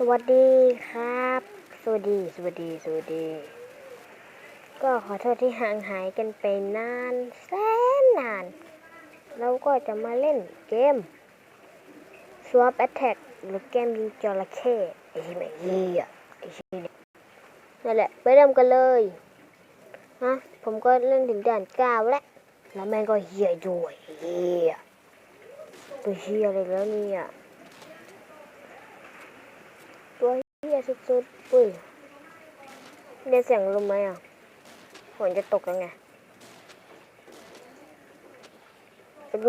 สวัสดีครับ สวัสดี สวัสดี สวัสดี ก็ขอโทษที่ห่างหายกันไปนานแสนนาน เราก็จะมาเล่นเกม Swap Attack หรือเกมยิงจระเข้ไอ้ที่ไม่เหี้ยไอ้ที่นี่นั่นแหละ ไปเริ่มกันเลยฮะผมก็เล่นถึงด่านเก้าแล้ว แล้วแม่งก็เหี้ยด้วยเหี้ยตัวเหี้ยอะไรแล้วเนี่ย ตัวเฮีย สุดปุ้ยได้เสียงลมไหมอะฝนจะตกแล้วไง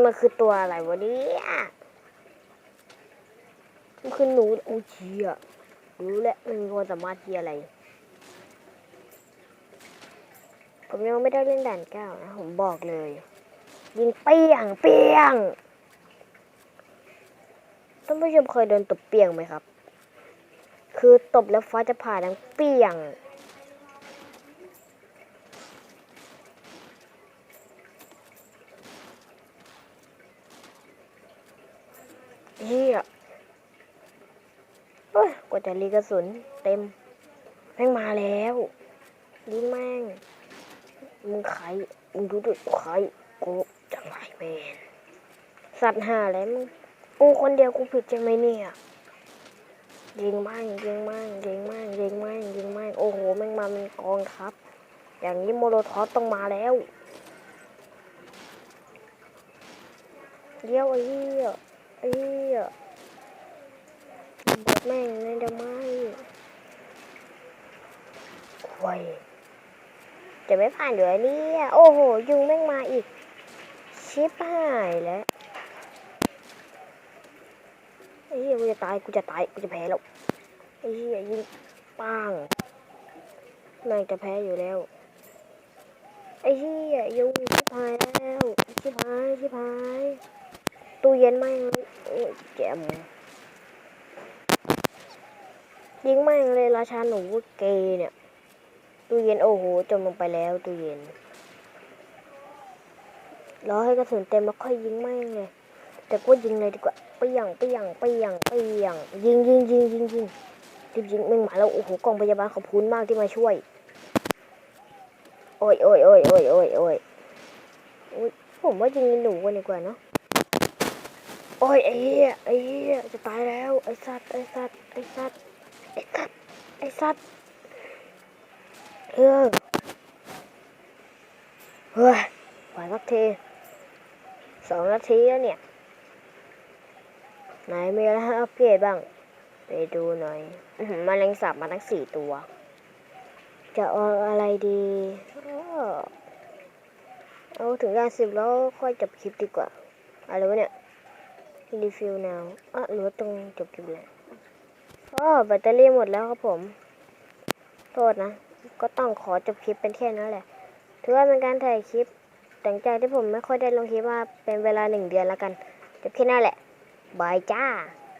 มันคือตัวอะไรวะเนี่ยมันคือหนูอูชียรู้แล้วมันมีความสามารถที่อะไร ผมยังไม่ได้เล่นด่านเก้านะผมบอกเลย ยิงเปี้ยงเปี้ยงท่านผู้ชมเคยโดนตบเปี้ยงไหมครับ คือตบแล้วฟ้าจะผ่าดังเปี้ยง เฮียเอ้ยกว่าจะรีกระสุนเต็ม แม่งมาแล้วยิงแม่ง มึงใคร มึงดูดิใครกูจังไรแมนสัตว์หาอะไรมึง กูคนเดียวกูผิดใช่ไหมเนี่ย ยิงแม่งยิงแม่งยิงแม่งยิงแม่งยิงแม่งโอ้โหแม่งมาเป็นกองครับ อย่างนี้โมโลทอสต้องมาแล้วเลี้ยวไอ้เหี้ยไอ้เหี้ยบดแม่งเลยเดี๋ยวไม่โว้ยจะไม่ผ่านเหลือเนี่ยโอ้โห ยุงแม่งมาอีก ชิบหายแล้ว ไอ้เหี้ยกูจะตายกูจะตายกูจะแพ้แล้วไอ้เหี้ยยิงปังแม่งจะแพ้อยู่แล้ว ไอ้เหี้ยยุงชิบหายแล้วชิบหายชิบหายตู้เย็นแม่โอ้ยแจมยิงแม่งเลยราชาหนูเกย์เนี่ยตู้เย็นโอ้โหจมลงไปแล้วตู้เย็นรอให้กระสุนเต็มแล้วค่อยยิงแม่งเลยแต่ก็ยิงเลยดีกว่า ไปยังไปยังไปยังไปยังยิงยิงยิงยิงยิงรีบยิงแม่งมาแล้วโอ้โหกองพยาบาลขอบคุณมากที่มาช่วย โอ้ยโอ้ยโอ้ยโอ้ยโอ้ยโอ้ยผมว่ายิงหนูกันดีกว่าเนาะโอ้ยไอ้เหี้ยไอ้เหี้ยจะตายแล้วไอ้สัตว์ไอ้สัตว์ไอ้สัตว์ไอ้สัตว์ไอ้สัตว์เออเฮ้ยหวสักทีสองนาทีแล้วเนี่ย ไหนมีอะไรให้อัปเกรดบ้าง ไปดูหน่อยมาแรงสับมาตั้งสี่ตัว จะเอาอะไรดีเอาถึงด้านสิบแล้วค่อยจบคลิปดีกว่า อะไรวะเนี่ยรีฟิลแนวอะหรือว่าตรงจบคลิปเลยอ๋อแบตเตอรี่หมดแล้วครับผม โทษนะ ก็ต้องขอจบคลิปเป็นแค่นั้นแหละ ถือว่าเป็นการถ่ายคลิปหลังจากที่ผมไม่ค่อยได้ลงคลิปมาเป็นเวลาหนึ่งเดือนแล้วกันจบแค่นั้นแหละ บายจ้า